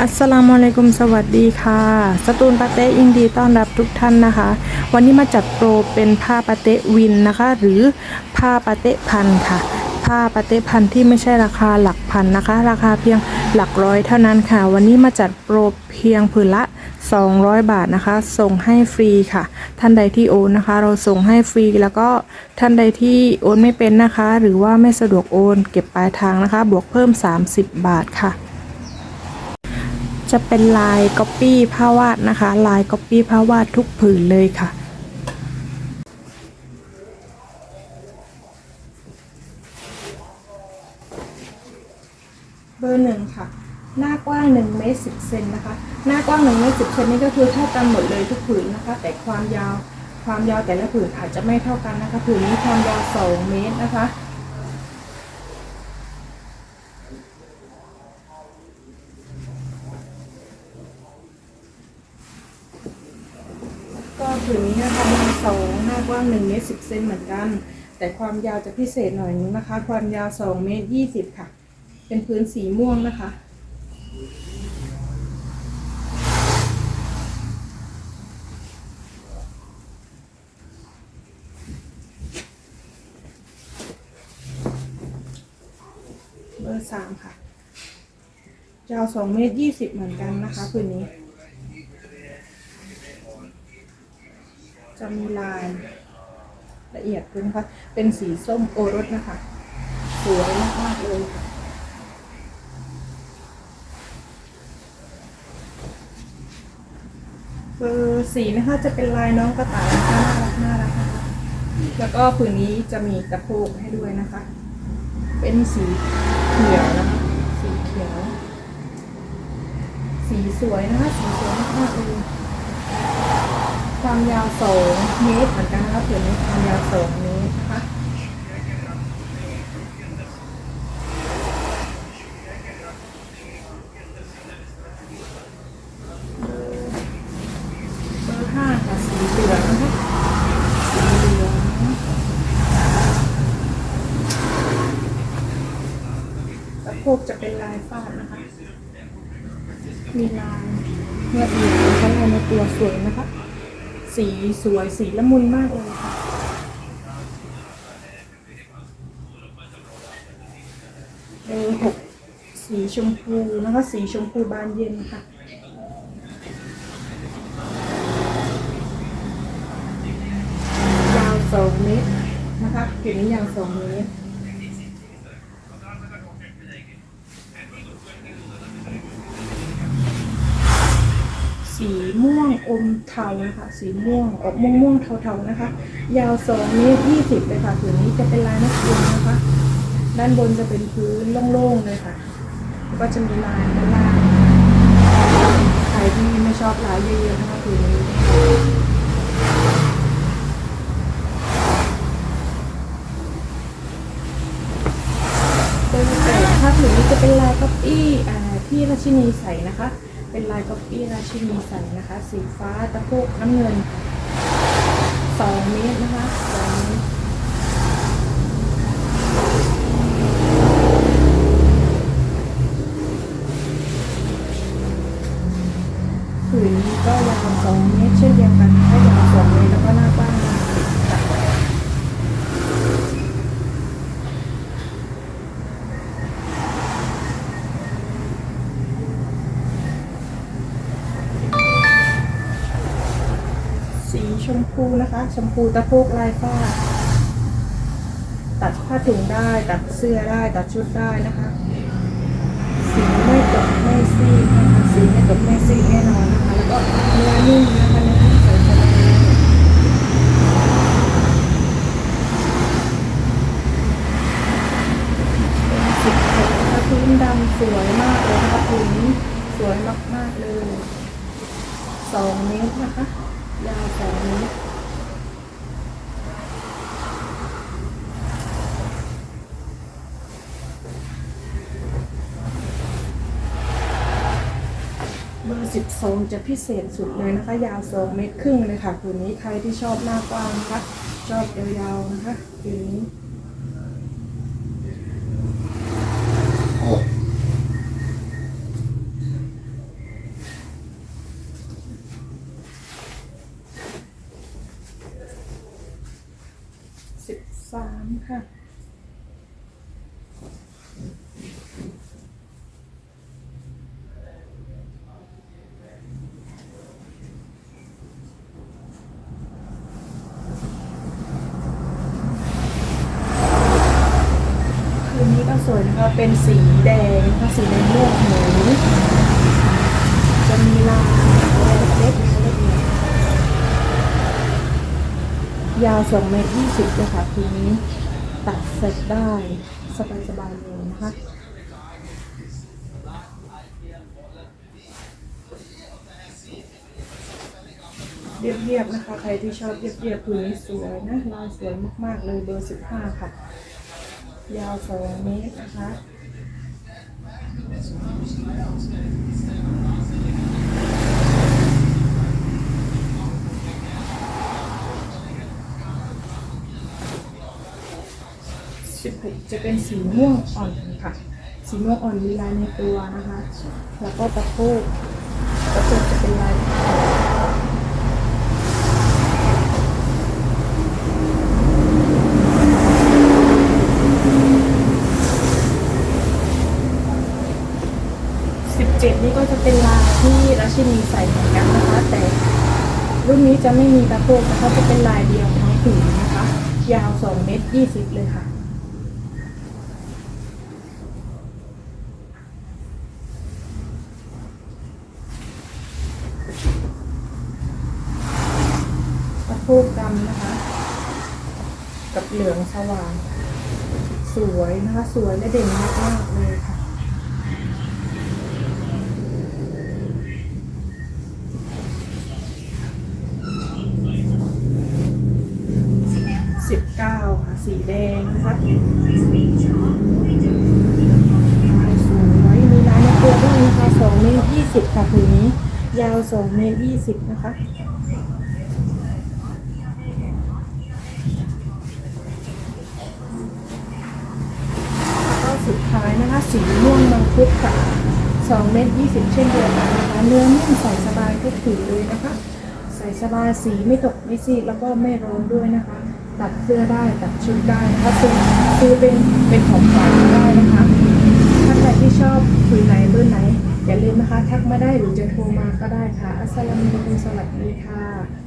อัสสลามุอะลัยกุมสวัสดีค่ะ สตูนปาเต้ยินดีต้อนรับทุกท่านนะคะ วันนี้มาจัดโปรเป็นผ้าปาเต้วินนะคะ หรือผ้าปาเต้พันค่ะ ผ้าปาเต้พันที่ไม่ใช่ราคาหลักพันนะคะ ราคาเพียงหลักร้อยเท่านั้นค่ะ วันนี้มาจัดโปรเพียงผืนละ 200 บาทนะคะ ส่งให้ฟรีค่ะ ท่านใดที่โอนนะคะ เราส่งให้ฟรีแล้วก็ท่านใดที่โอนไม่เป็นนะคะ หรือว่าไม่สะดวกโอน เก็บปลายทางนะคะ บวกเพิ่ม 30 บาทค่ะ จะเป็นลายก๊อปปี้ผ้าวาดนะคะ ลายก๊อปปี้ผ้าวาดทุกผืนเลยค่ะเบอร์หนึ่งค่ะ หน้ากว้าง1เมตร10เซนนะคะ หน้ากว้าง1เมตร10เซนนี่ก็คือเท่ากันหมดเลยทุกผืนนะคะ แต่ความยาวความยาวแต่ละผืนอาจจะไม่เท่ากันนะคะ ผืนนี้ความยาว2เมตรนะคะ ก็ ผืนนี้นะคะยาสองหน้ากว้าง1เมตร10เซนเหมือนกัน แต่ความยาวจะพิเศษหน่อยนึงนะคะ ความยาว2เมตร20 ค่ะ เป็นพื้นสีม่วงนะคะ เบอร์สามค่ะ ยาวสองเมตรยี่สิบเหมือนกันนะคะผืนนี้ จะมีลายละเอียดขึ้นค่ะเป็นสีส้มโอรสนะคะ สวยมากๆเลยค่ะเบอร์สีนะคะจะเป็นลายน้องกระต่ายนะคะน่ารักน่ารักนะคะแล้วก็ผืนนี้จะมีตะโพกให้ด้วยนะคะ เป็นสีเขียวนะคะ สีเขียว สีสวยนะคะ สีสวยมากๆเลย ความยาวสองเมตรเหมือนกันนะคะผืนนี้ความยาวสองเมตรนะคะเบอร์ห้าค่ะสีเหลืองนะคะสีเหลืองสะโพกจะเป็นลายฟาดนะคะ มีลายละเอียดนะคะลายในตัวสวยนะคะ สีสวยสีละมุนมากเลยค่ะเบอร์หกสีชมพูนะคะสีชมพูบานเย็นค่ะยาวสองเมตรนะคะผืนนี้ยาวสองเมตร สีม่วงอมเทานะคะสีม่วงออกม่วงม่วงเทาๆนะคะ ยาวสองเมตรยี่สิบเลยค่ะผืนนี้จะเป็นลายนักเรียนนะคะ ด้านบนจะเป็นพื้นโล่งๆเลยค่ะแล้วก็จะมีลายด้านล่างใครที่ไม่ชอบลายเยอะๆนะคะผืนนี้เบอร์แปดถ้าผืนนี้จะเป็นลายก๊อปปี้ที่ราชินีใส่นะคะ เป็นลายก๊อปปี้ราชินีใส่นะคะ สีฟ้าตะโพกน้ำเงินสองเมตรนะคะสองเมตรผืนนี้ก็ยาวสองเมตรเช่นเดียวกันก็ยาวสองเมตรแล้วก็หน้ากว้างนะคะ สี ชมพูนะคะ ชมพูตะโพกลายฟ้า ตัดผ้าถุงได้ ตัดเสื้อได้ ตัดชุดได้นะคะ สีไม่ตกไม่ซีดนะคะสีไม่ตกไม่ซีดแน่นอนนะคะ แล้วก็เนื้อนิ่มนะคะเนื้อนิ่มใส่สบายเป็นสิบหกนะคะพื้นดำสวยมากเลยนะคะพื้นสวยมากๆเลยสองเมตรนะคะ ยาวสองเมตรเบอร์สิบสองจะพิเศษสุดเลยนะคะ ยาวสองเมตรครึ่งเลยค่ะตัวนี้ใครที่ชอบหน้ากว้างนะคะ ชอบยาวๆนะคะตัวนี้ ค่ะ คืนนี้ก็สวยนะคะเป็นสีแดงนะคะสีแดงม่วงหมูจะมีลายอะไรเล็กๆเล็กๆยาวสองเมตรยี่สิบเลยค่ะคืนนี้ตัดเสร็จได้สบายๆเลยนะคะเรียบๆนะคะ ใครที่ชอบเรียบๆคืนนี้สวยนะลายสวยมากๆเลยเบอร์สิบห้าค่ะ ยาวสองเมตรนะคะสิบหกจะเป็นสีม่วงอ่อนค่ะ สีม่วงอ่อนมีลายในตัวนะคะ แล้วก็ตะโพกตะโพกจะเป็นลาย สิบเจ็ดนี่ ก็จะเป็นลายที่ราชินีใส่เหมือนกันนะคะ แต่รุ่นนี้จะไม่มีตะโพกนะคะจะเป็นลายเดียวทั้งผืนนะคะ ยาวสองเมตรยี่สิบเลยค่ะตะโพกดำนะคะ กับเหลืองสว่าง สวยนะคะ สวยและเด่นมากๆเลยค่ะ สิบเก้าค่ะ สีแดงนะคะสวยมีลายในตัวด้วยนะคะสองเมตรยี่สิบค่ะผืนนี้ ยาวสองเมตรยี่สิบนะคะแล้วสุดท้ายนะคะสีม่วงมังคุดค่ะ2เมตร20 เช่นเดียวกันนะคะเนื้อนุ่มใส่สบายทุกผืนเลยนะคะ ใส่สบายสีไม่ตกไม่ซีดแล้วก็ไม่ร้อนด้วยนะคะ ตัดเสื้อได้ตัดชุดได้นะคะซื้อซื้อเป็นเป็นของฝากได้นะคะท่านใดที่ชอบคุยไหนเบอร์ไหนอย่าลืมนะคะ ทักมาได้หรือจะโทรมาก็ได้ค่ะ อัสสลามุอะลัยกุมสวัสดีค่ะ